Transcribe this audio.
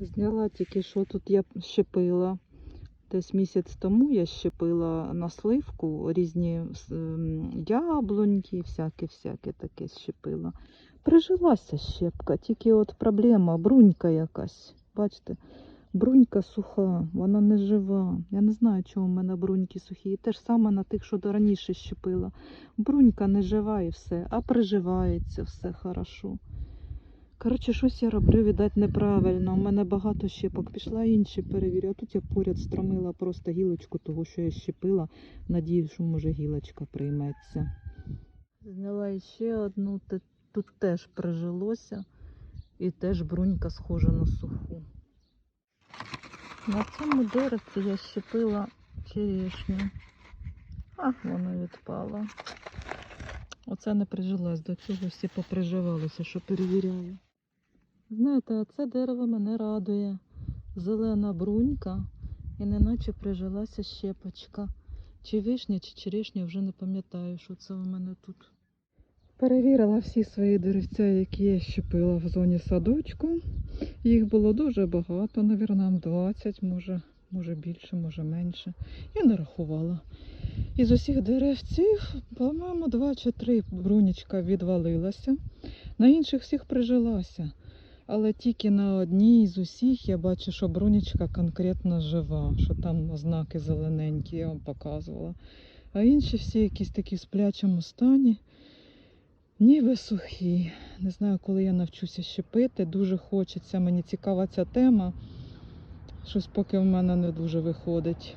Зняла тільки що тут я щепила. Десь місяць тому я щепила на сливку різні ем, яблуньки, всяке-всяке таке щепила. Прижилася щепка, тільки от проблема, брунька якась. Бачите, брунька суха, вона не жива. Я не знаю, чому в мене бруньки сухі. І те ж саме на тих, що раніше щепила. Брунька не жива і все, а приживається все хорошо. Коротше, щось я роблю, віддать, неправильно. У мене багато щепок. Пішла інші перевірю. А тут я поряд стромила просто гілочку того, що я щепила. Надію, що може гілочка прийметься. Зняла ще одну, тут теж прижилося. І теж брунька схожа на суху. На цьому деревці я щепила черешню. А, вона відпала. Оце не прижилась, до цього всі поприживалися, що перевіряю. Знаєте, це дерево мене радує. Зелена брунька і неначе прижилася щепочка. Чи вишня, чи черешня, вже не пам'ятаю, що це у мене тут. Перевірила всі свої деревця, які я щепила в зоні садочку. Їх було дуже багато, навірно, 20, може, може більше, може менше. Я не рахувала. Із усіх деревців, по-моєму, два чи три брунічка відвалилася. На інших всіх прижилася. Але тільки на одній з усіх я бачу, що брунічка конкретно жива, що там ознаки зелененькі, я вам показувала. А інші всі якісь такі в сплячому стані, ніби сухі. Не знаю, коли я навчуся щепити. Дуже хочеться, мені цікава ця тема. Щось поки в мене не дуже виходить.